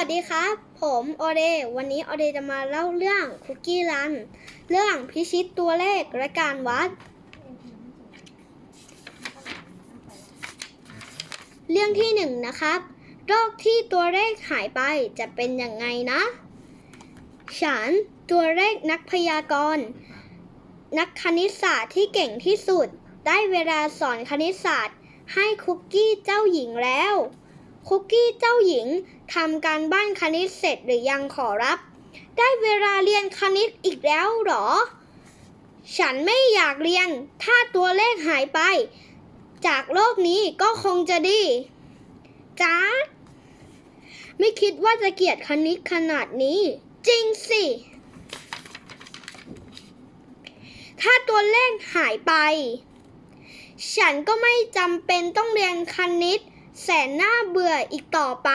วัสดีครับ ผมโอเดวันนี้โอเดจะมาเล่าเรื่องคุกกี้รัน เรื่องพิชิตตัวเลขและการวัด เรื่องที่หนึ่งนะครับ โรคที่ตัวเลขหายไปจะเป็นยังไงนะ ฉันตัวเลขนักพยากรณ์ นักคณิตศาสตร์ที่เก่งที่สุด ได้เวลาสอนคณิตศาสตร์ ให้คุกกี้เจ้าหญิงแล้ว คุกกี้เจ้าหญิงทำการบ้านคณิตเสร็จหรือยังขอรับ ได้เวลาเรียนคณิตอีกแล้วเหรอ ฉันไม่อยากเรียน ถ้าตัวเลขหายไป จากโลกนี้ก็คงจะดีจ้าไม่คิดว่าจะเกลียดคณิตขนาดนี้ จริงสิ ถ้าตัวเลขหายไป ฉันก็ไม่จำเป็นต้องเรียนคณิต แสนน่าเบื่ออีกต่อไป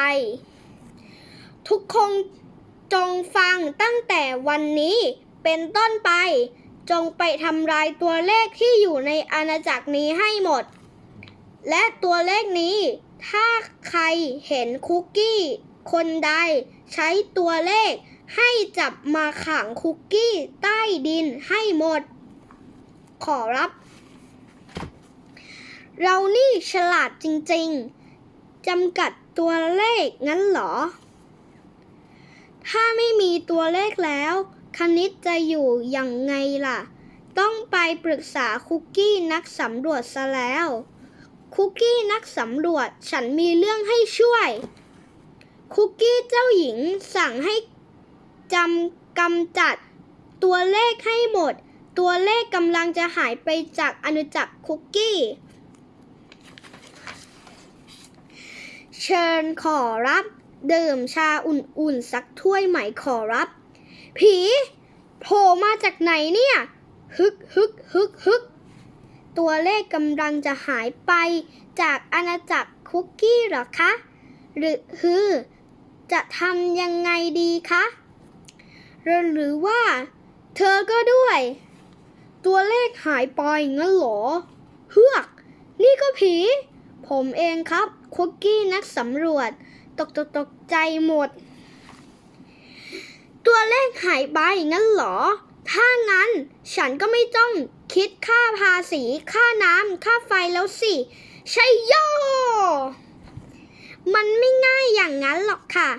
ทุกคนจงฟังตั้งแต่วันนี้เป็นต้นไป จงไปทำลายตัวเลขที่อยู่ในอาณาจักรนี้ให้หมด และตัวเลขนี้ ถ้าใครเห็นคุกกี้ คนใดใช้ตัวเลขให้จับมาขังคุกกี้ใต้ดินให้หมด ขอรับ เรานี่ฉลาดจริง ๆ จำกัดตัวเลขงั้นเหรอ ถ้าไม่มีตัวเลขแล้ว คณิตจะอยู่อยังไงล่ะ ต้องไปปรึกษาคุกกี้นักสำรวจซะแล้ว คุกกี้นักสำรวจฉันมีเรื่องให้ช่วย คุกกี้เจ้าหญิงสั่งให้จำกำจัดตัวเลขให้หมด ตัวเลขกำลังจะหายไปจากอนุจักรคุกกี้ เชิญขอรับ ดื่มชาอุ่นๆ สักถ้วยไหมขอรับ ผีโผล่มาจากไหนเนี่ย ฮึกฮึกฮึกฮึกตัวเลขกำลังจะหายไปจากอาณาจักรคุกกี้หรอคะ หรือฮือ จะทำยังไงดีคะ หรือหรือว่า เธอก็ด้วย ตัวเลขหายไปงั้นหรอ เฮือก นี่ก็ผี ผมเองครับ คุกกี้นักสำรวจ ตกตกตกใจหมด ตัวเลขหายไปงั้นหรอ ถ้างั้นฉันก็ไม่ต้องคิดค่าภาษี ค่าน้ำค่าไฟแล้วสิ ใช่โย มันไม่ง่ายอย่างนั้นหรอกค่ะ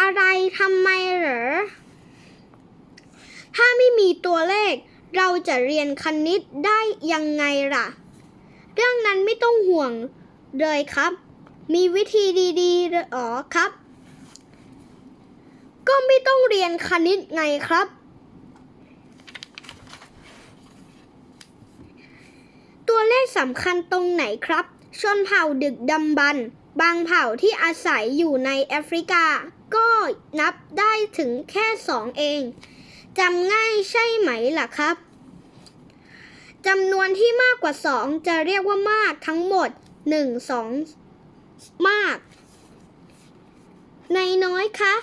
อะไรทำไมเหรอ ถ้าไม่มีตัวเลขเราจะเรียนคณิตได้ยังไงล่ะ เรื่องนั้นไม่ต้องห่วง เลยครับ มีวิธีดีๆหรอครับ ก็ไม่ต้องเรียนคณิตไงครับ ตัวเลขสำคัญตรงไหนครับ ชนเผ่าดึกดำบรรบางเผ่าที่อาศัยอยู่ในแอฟริกา ก็นับได้ถึงแค่สองเองจำง่ายใช่ไหมล่ะครับ จำนวนที่มากกว่า 2 จะเรียกว่ามากทั้งหมด 1 2 มาก ในน้อยคะ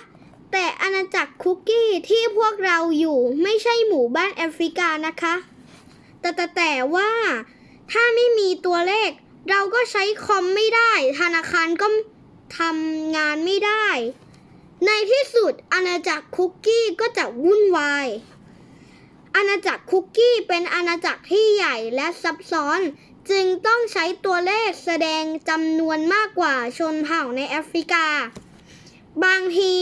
แต่อาณาจักรคุกกี้ที่พวกเราอยู่ไม่ใช่หมู่บ้านแอฟริกานะคะ แต่แต่แต่ว่าถ้าไม่มีตัวเลข เราก็ใช้คอมไม่ได้ ธนาคารก็ทำงานไม่ได้ ในที่สุดอาณาจักรคุกกี้ก็จะวุ่นวาย อาณาจักรคุกกี้เป็นอาณาจักรที่ใหญ่และซับซ้อน จึงต้องใช้ตัวเลขแสดงจำนวนมากกว่าชนเผ่าในแอฟริกา บางที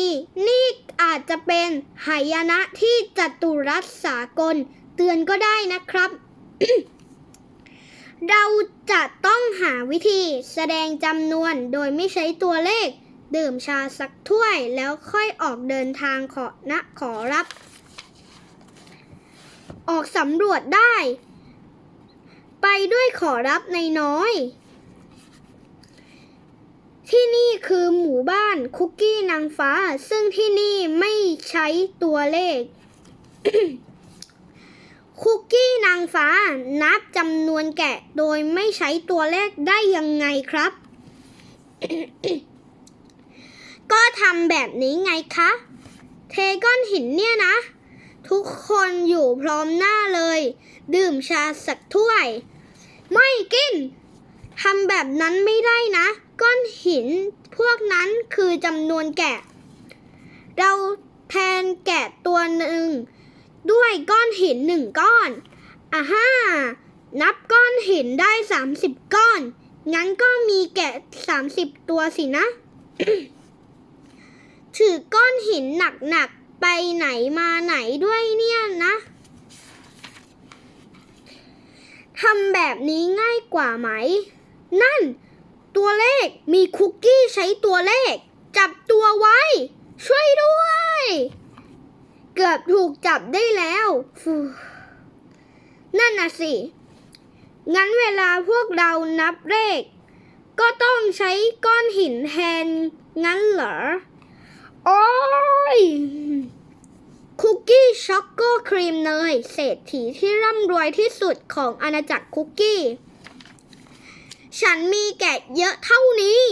นี่อาจจะเป็นหายนะที่จัตุรัสสากลเตือนก็ได้นะครับ เราจะต้องหาวิธีแสดงจำนวนโดยไม่ใช้ตัวเลข ดื่มชาสักถ้วยแล้วค่อยออกเดินทางขอนะขอรับ ออกสำรวจได้ ไปด้วยขอรับในน้อย ที่นี่คือหมู่บ้านคุกกี้นางฟ้า ซึ่งที่นี่ไม่ใช้ตัวเลข คุกกี้นางฟ้านับจำนวนแกะโดยไม่ใช้ตัวเลขได้ยังไงครับ ก็ทำแบบนี้ไงคะ เทก้อนหินเนี่ยนะ ทุกคนอยู่พร้อมหน้าเลย ดื่มชาสักถ้วย ไม่กินทำแบบนั้นไม่ได้นะ ก้อนหินพวกนั้นคือจำนวนแกะ เราแทนแกะตัวหนึ่ง ด้วยก้อนหินหนึ่งก้อนอ่าฮ่านับก้อนหินได้30ก้อน งั้นก็มีแกะ30ตัวสินะ ถือก้อนหินหนักๆ ไปไหนมาไหนด้วยเนี่ยนะทำแบบนี้ง่ายกว่าไหม นั่น ตัวเลขมีคุกกี้ใช้ตัวเลข จับตัวไว้ ช่วยด้วย เกือบถูกจับได้แล้วนั่นน่ะสิ งั้นเวลาพวกเรานับเลข ก็ต้องใช้ก้อนหินแทนงั้นเหรอ โอ้ย คุกกี้ช็อกโกครีมเนยเศรษฐีที่ร่ำรวยที่สุดของอาณาจักรคุกกี้ ฉันมีแกะเยอะเท่านี้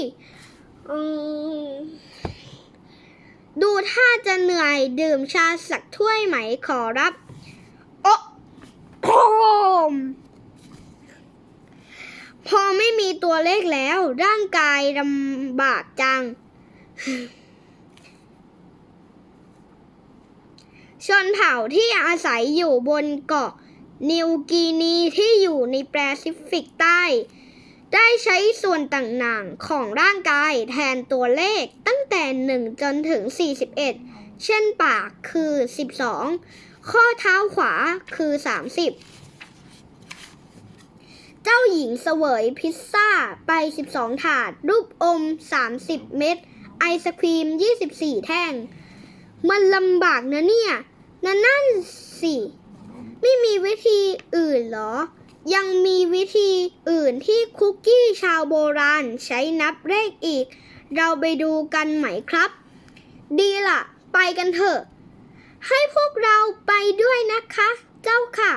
ดูถ้าจะเหนื่อยดื่มชาสักถ้วยไหมขอรับ โอ้โคมพอไม่มีตัวเลขแล้ว ร่างกายลำบากจัง ชนเผ่าที่อาศัยอยู่บนเกาะนิวกีนีที่อยู่ในแปซิฟิกใต้ ได้ใช้ส่วนต่างๆของร่างกายแทนตัวเลขตั้งแต่ 1 จนถึง 41 เช่นปากคือ 12 ข้อเท้าขวาคือ 30 เจ้าหญิงเสวยพิซซ่าไป 12 ถาด รูปอม 30 เม็ดไอศครีม 24 แท่ง มันลำบากนะเนี่ย นั่นนั่นสิ ไม่มีวิธีอื่นหรอ ยังมีวิธีอื่นที่คุกกี้ชาวโบราณใช้นับเลขอีก เราไปดูกันไหมครับ ดีล่ะ ไปกันเถอะ ให้พวกเราไปด้วยนะคะ เจ้าค่ะ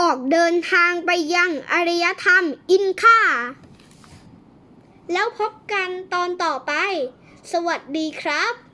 ออกเดินทางไปยังอารยธรรมอินคาแล้วพบกันตอนต่อไป สวัสดีครับ